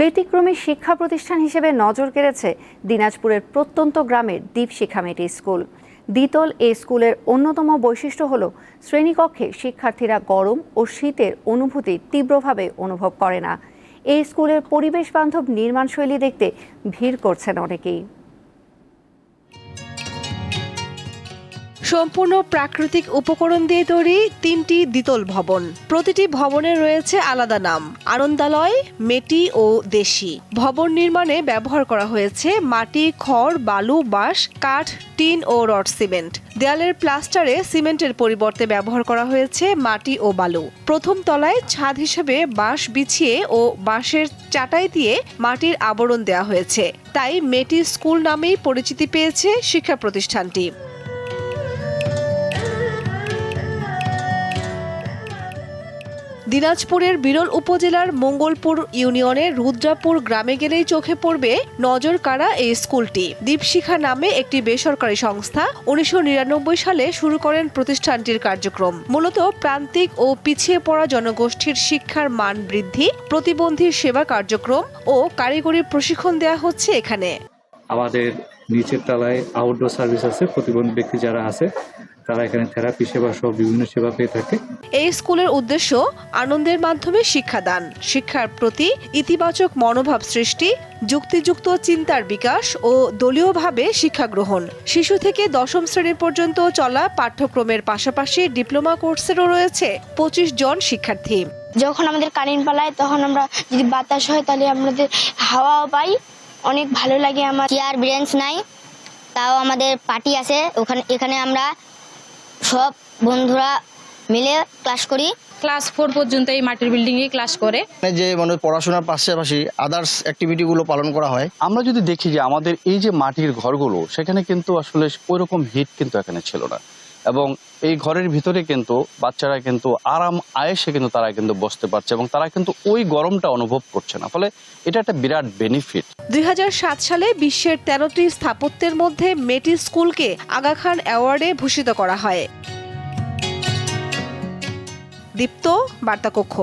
ব্যতিক্রমী শিক্ষা প্রতিষ্ঠান হিসেবে নজর কেড়েছে দিনাজপুরের প্রত্যন্ত গ্রামের দ্বীপ শিক্ষামেটি স্কুল। দ্বিতল এ স্কুলের অন্যতম বৈশিষ্ট্য হল শ্রেণীকক্ষে শিক্ষার্থীরা গরম ও শীতের অনুভূতি তীব্রভাবে অনুভব করে না। এই স্কুলের পরিবেশ বান্ধব নির্মাণশৈলী দেখতে ভিড় করছেন অনেকেই। সম্পূর্ণ প্রাকৃতিক উপকরণ দিয়ে তৈরি তিনটি দ্বিতল ভবন। প্রতিটি ভবনে রয়েছে আলাদা নাম, আনন্দালয়, মেটি ও দেশি। ভবন নির্মাণে ব্যবহার করা হয়েছে মাটি, খড়, বালু, বাঁশ, কাঠ, টিন ও রড সিমেন্ট। দেয়ালের প্লাস্টারে সিমেন্টের পরিবর্তে ব্যবহার করা হয়েছে মাটি ও বালু। প্রথম তলায় ছাদ হিসেবে বাঁশ বিছিয়ে ও বাঁশের চাটাই দিয়ে মাটির আবরণ দেওয়া হয়েছে। তাই মেটি স্কুল নামেই পরিচিতি পেয়েছে শিক্ষা প্রতিষ্ঠানটি দিনাজপুরের বিরল উপজেলার মঙ্গলপুর ইউনিয়নের রুদ্রাপুর গ্রামে গেলেই চোখে পড়বে নজর কাড়া এই স্কুলটি। দীপশিখা নামে একটি বেসরকারি সংস্থা উনিশশো নিরানব্বই সালে শুরু করেন প্রতিষ্ঠানটির কার্যক্রম। মূলত প্রান্তিক ও পিছিয়ে পড়া জনগোষ্ঠীর শিক্ষার মান বৃদ্ধি, প্রতিবন্ধী সেবা কার্যক্রম ও কারিগরি প্রশিক্ষণ দেওয়া হচ্ছে এখানে। আমাদের নিচের তলায় আউটডোর সার্ভিস আছে প্রতিবন্ধী ব্যক্তি যারা আছে তারা এখানে থেরাপি সেবা সহ বিভিন্ন সেবা পেয়ে থাকে। এই স্কুলের উদ্দেশ্য আনন্দের মাধ্যমে শিক্ষাদান শিক্ষার প্রতি ইতিবাচক মনোভাব সৃষ্টি যুক্তিযুক্ত চিন্তার বিকাশ ও দলীয়ভাবে শিক্ষা গ্রহণ। শিশু থেকে দশম শ্রেণি পর্যন্ত চলা পাঠ্যক্রমের পাশাপাশি ডিপ্লোমা কোর্সেরও রয়েছে পঁচিশ জন শিক্ষার্থী। যখন আমাদের কারেন্ট পালায় তখন আমরা যদি বাতাস হয় তাহলে আমাদের হাওয়াও পাই অনেক ভালো লাগে আমার। চেয়ার ব্রেঞ্চ নাই তাও আমাদের পার্টি আছে। ওখানে এখানে আমরা সব বন্ধুরা মিলে ক্লাস করি। ক্লাস ফোর পর্যন্ত এই মাটির বিল্ডিংয়ে ক্লাস করে। যে মানে পড়াশোনার পাশাপাশি আদার্স অ্যাক্টিভিটিগুলো পালন করা হয় আমরা যদি দেখি যে আমাদের এই যে মাটির ঘরগুলো সেখানে কিন্তু আসলে ওই রকম হিট কিন্তু এখানে ছিল না। এবং এই ঘরের ভিতরে কিন্তু বাচ্চারা কিন্তু আরাম আয়েসে কিন্তু তারা কিন্তু বসতে পারছে এবং তারা কিন্তু ওই গরমটা অনুভব করছে না। ফলে এটা একটা বিরাট বেনিফিট দুই হাজার সাত সালে বিশ্বের তেরোটি স্থাপত্যের মধ্যে মেটি স্কুলকে আগা খান অ্যাওয়ার্ডে ভূষিত করা হয়। দীপ্ত, বার্তাকক্ষ।